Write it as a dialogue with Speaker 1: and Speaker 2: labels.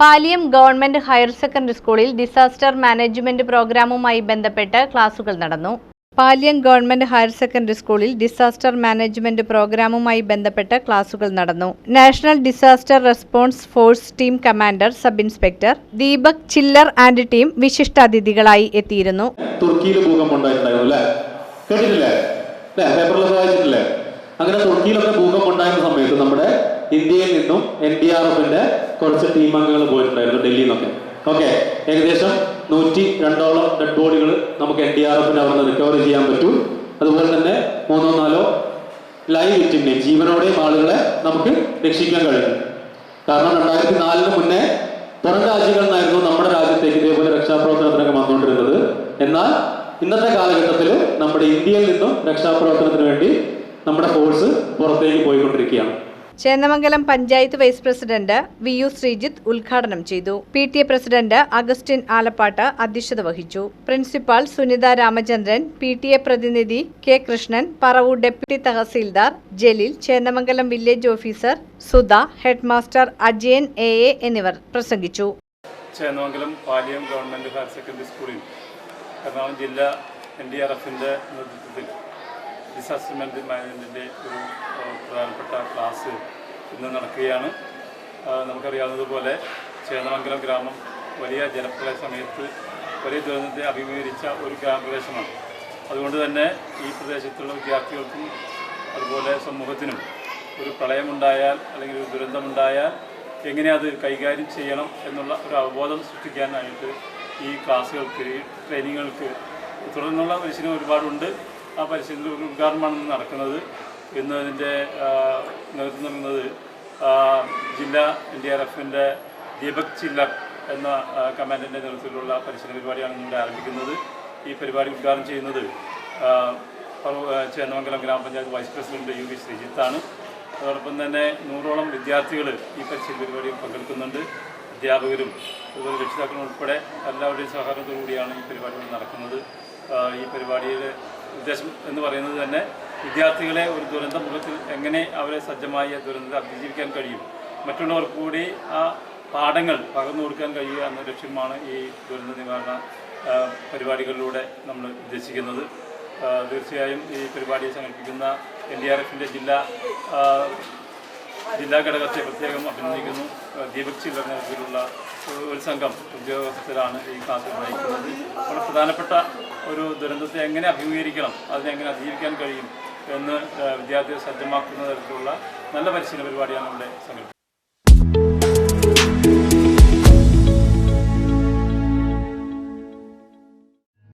Speaker 1: Paliyam government higher secondary സ്കൂളിൽ disaster management പ്രോഗ്രാമുമായി ബന്ധപ്പെട്ട് ക്ലാസുകൾ നടന്നു. പാലിയം ഗവൺമെന്റ് ഹയർ സെക്കൻഡറി സ്കൂളിൽ ഡിസാസ്റ്റർ മാനേജ്മെന്റ് പ്രോഗ്രാമുമായി ബന്ധപ്പെട്ട് ക്ലാസുകൾ നടന്നു. National disaster response force team commander sub inspector Deepak Chillar and team വിശിഷ്ടാതിഥികളായി എത്തിയിരുന്നു.
Speaker 2: തുർക്കിയിൽ വായിച്ചിട്ടില്ലേ? അങ്ങനെ തുർക്കിയിലൊക്കെ ഭൂകമ്പം ഉണ്ടായിരുന്ന സമയത്ത് നമ്മുടെ ഇന്ത്യയിൽ നിന്നും എൻ ഡി ആർ എഫിന്റെ കുറച്ച് ടീം അംഗങ്ങൾ പോയിട്ടുണ്ടായിരുന്നു ഡൽഹിയിൽ നിന്നൊക്കെ ഓക്കെ ഏകദേശം നൂറ്റി രണ്ടോളം ഡെഡ് ബോഡികൾ നമുക്ക് എൻ ഡി ആർ എഫിന് അവിടെ നിന്ന് റിക്കവർ ചെയ്യാൻ പറ്റും. അതുപോലെ തന്നെ മൂന്നോ നാലോ ലൈവ് വിറ്റിനെ ജീവനോടെയും ആളുകളെ നമുക്ക് രക്ഷിക്കാൻ കഴിയും. കാരണം രണ്ടായിരത്തി നാലിന് മുന്നേ പുറം രാജ്യങ്ങളിൽ നിന്നായിരുന്നു നമ്മുടെ രാജ്യത്തേക്ക് ഇതേപോലെ രക്ഷാപ്രവർത്തനത്തിനൊക്കെ വന്നുകൊണ്ടിരുന്നത്. എന്നാൽ ഇന്നത്തെ കാലഘട്ടത്തിൽ നമ്മുടെ ഇന്ത്യയിൽ നിന്നും രക്ഷാപ്രവർത്തനത്തിന് വേണ്ടി നമ്മുടെ ഫോഴ്സ് പുറത്തേക്ക് പോയിക്കൊണ്ടിരിക്കുകയാണ്.
Speaker 1: Chennamangalam panchayat vice president V U Sreejith ഉദ്ഘാടനം ചെയ്തു. P T A president Augustine Alappat അധ്യക്ഷത വഹിച്ചു. Principal Sunitha Ramachandran P T A പ്രതിനിധി K Krishnan Paravur deputy tahsildar Jaleel Chennamangalam village officer Sudha headmaster Ajayan A A എന്നിവർ പ്രസംഗിച്ചു.
Speaker 3: Chennamangalam Paliyam government higher secondary സ്കൂളിൽ എറണാകുളം ജില്ല N D R നേതൃത്വത്തിൽ ഡിസാസ്റ്റർ മാനേജ്മെന്റിന്റെ ഒരു പ്രധാനപ്പെട്ട ക്ലാസ് ഇന്ന് നടക്കുകയാണ്. നമുക്കറിയാവുന്നതുപോലെ ചേന്നമംഗലം ഗ്രാമം വലിയ ജലപ്രളയ സമയത്ത് വലിയ ദുരന്തത്തെ അഭിമുഖീകരിച്ച ഒരു ഗ്രാമപ്രദേശമാണ്. അതുകൊണ്ട് തന്നെ ഈ പ്രദേശത്തുള്ള വിദ്യാർത്ഥികൾക്കും അതുപോലെ സമൂഹത്തിനും ഒരു പ്രളയമുണ്ടായാൽ അല്ലെങ്കിൽ ഒരു ദുരന്തമുണ്ടായാൽ എങ്ങനെ അത് കൈകാര്യം ചെയ്യണം എന്നുള്ള ഒരു അവബോധം സൃഷ്ടിക്കാനായിട്ട് ഈ ക്ലാസ്സുകൾക്ക് ട്രെയിനിങ്ങുകൾക്ക് തുടർന്നുള്ള പരിശീലനം ഒരുപാടുണ്ട്. ആ പരിശീലനത്തിൽ ഉദ്ഘാടനമാണ് നടക്കുന്നത്. ഇന്ന് അതിന്റെ നേതൃത്വം നൽകുന്നത് ജില്ലാ എൻ ഡി ആർ എഫിന്റെ ദീപക് ചില്ലർ എന്ന കമാൻഡിന്റെ നേതൃത്വത്തിലുള്ള പരിശീലന പരിപാടിയാണ് ഇന്നിവിടെ ആരംഭിക്കുന്നത്. ഈ പരിപാടി ഉദ്ഘാടനം ചെയ്യുന്നത് ചേന്നമംഗലം ഗ്രാമപഞ്ചായത്ത് വൈസ് പ്രസിഡന്റ് യു വി ശ്രീജിത്താണ്. അതോടൊപ്പം തന്നെ നൂറോളം വിദ്യാർത്ഥികൾ ഈ പരിശീലന പരിപാടിയിൽ പങ്കെടുക്കുന്നുണ്ട്. അധ്യാപകരും അതുപോലെ രക്ഷിതാക്കളും ഉൾപ്പെടെ എല്ലാവരുടെയും സഹകരണത്തോടു കൂടിയാണ് ഈ പരിപാടികൾ നടക്കുന്നത്. ഈ പരിപാടിയുടെ ഉദ്ദേശം എന്ന് പറയുന്നത് തന്നെ വിദ്യാർത്ഥികളെ ഒരു ദുരന്ത മുഖത്തിൽ എങ്ങനെ അവരെ സജ്ജമായി ആ ദുരന്തത്തെ അതിജീവിക്കാൻ കഴിയും? മറ്റുള്ളവർക്ക് കൂടി ആ പാഠങ്ങൾ പകർന്നു കൊടുക്കാൻ കഴിയുക എന്ന ലക്ഷ്യമാണ് ഈ ദുരന്ത നിവാരണ പരിപാടികളിലൂടെ നമ്മൾ ഉദ്ദേശിക്കുന്നത്. തീർച്ചയായും ഈ പരിപാടി സംഘടിപ്പിക്കുന്ന എൻ ഡി ആർ എഫിന്റെ ജില്ലാ ജില്ലാ ഘടകത്തെ പ്രത്യേകം അഭിനന്ദിക്കുന്നു. ദീപക് ചില്ലർ നേതൃത്വത്തിലുള്ള ഒരു സംഘം ഉദ്യോഗസ്ഥരാണ് ഈ ക്ലാസ് നയിക്കുന്നത് വളരെ പ്രധാനപ്പെട്ട ഒരു ദുരന്തത്തെ എങ്ങനെ അഭിമുഖീകരിക്കണം അതിനെ എങ്ങനെ അതിജീവിക്കാൻ കഴിയും എന്ന് വിദ്യാർത്ഥികൾ സജ്ജമാക്കുന്ന തരത്തിലുള്ള നല്ല പരിശീലന പരിപാടിയാണ് ഇവിടെ സംഘടിപ്പിക്കുന്നത്.